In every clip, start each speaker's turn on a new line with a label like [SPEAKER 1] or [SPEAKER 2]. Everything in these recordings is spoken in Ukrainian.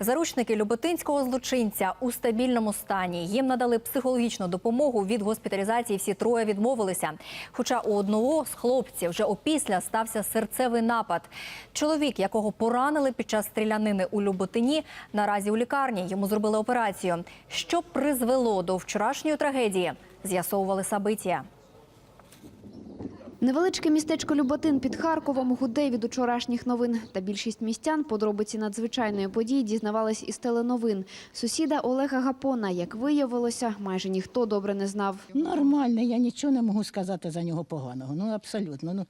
[SPEAKER 1] Заручники люботинського злочинця у стабільному стані. Їм надали психологічну допомогу. Від госпіталізації всі троє відмовилися. Хоча у одного з хлопців вже опісля стався серцевий напад. Чоловік, якого поранили під час стрілянини у Люботині, наразі у лікарні. Йому зробили операцію. Що призвело до вчорашньої трагедії, з'ясовували Сабитія.
[SPEAKER 2] Невеличке містечко Люботин під Харковом гуде від учорашніх новин. Та більшість містян подробиці надзвичайної події дізнавались із теленовин. Сусіда Олега Гапона, як виявилося, майже ніхто добре не знав.
[SPEAKER 3] Нормальний, я нічого не можу сказати за нього поганого. Ну, абсолютно. Ну,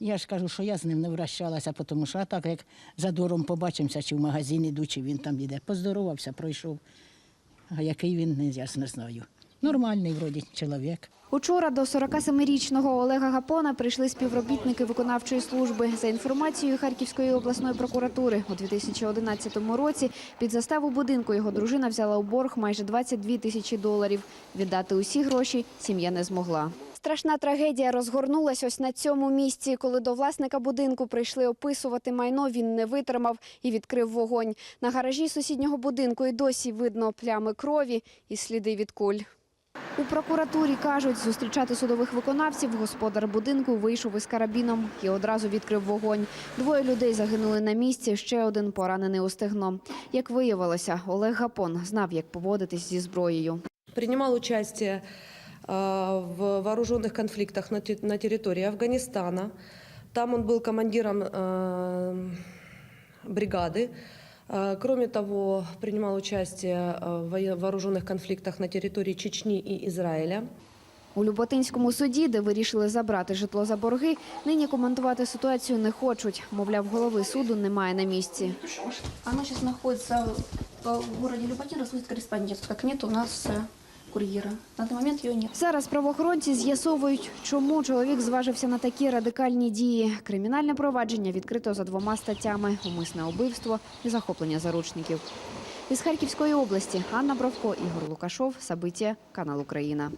[SPEAKER 3] я ж кажу, що я з ним не вращалася, тому що а так, як за двором побачимося, чи в магазин іду, чи він там йде. Поздоровався, пройшов. А який він, я не знаю. Нормальний вроді чоловік.
[SPEAKER 2] Учора до 47-річного Олега Гапона прийшли співробітники виконавчої служби. За інформацією Харківської обласної прокуратури, у 2011 році під заставу будинку його дружина взяла у борг майже 22 тисячі доларів. Віддати усі гроші сім'я не змогла. Страшна трагедія розгорнулась ось на цьому місці. Коли до власника будинку прийшли описувати майно, він не витримав і відкрив вогонь. На гаражі сусіднього будинку і досі видно плями крові і сліди від куль. У прокуратурі кажуть, зустрічати судових виконавців господар будинку вийшов із карабіном і одразу відкрив вогонь. Двоє людей загинули на місці, ще один поранений у стегно. Як виявилося, Олег Гапон знав, як поводитись зі зброєю.
[SPEAKER 4] принимал участие э, в вооруженных конфликтах на те- на территории Афганистана. Там он был командиром э, бригады. Э, Кроме того, принимал участие э, в вооруженных конфликтах на территории Чечни и Израиля.
[SPEAKER 2] У Люботинському суді, де вирішили забрати житло за борги, нині коментувати ситуацію не хочуть. Мовляв, голови суду немає на місці.
[SPEAKER 5] Она зараз знаходиться в місті Люботин, розвитка респондентська. Кніт у нас курьера. На данный момент його нет.
[SPEAKER 2] Зараз правоохоронці з'ясовують, чому чоловік зважився на такі радикальні дії. Кримінальне провадження відкрито за двома статтями: умисне убивство і захоплення заручників. Із Харківської області Анна Бровко, Ігор Лукашов, Сабиття, канал Україна.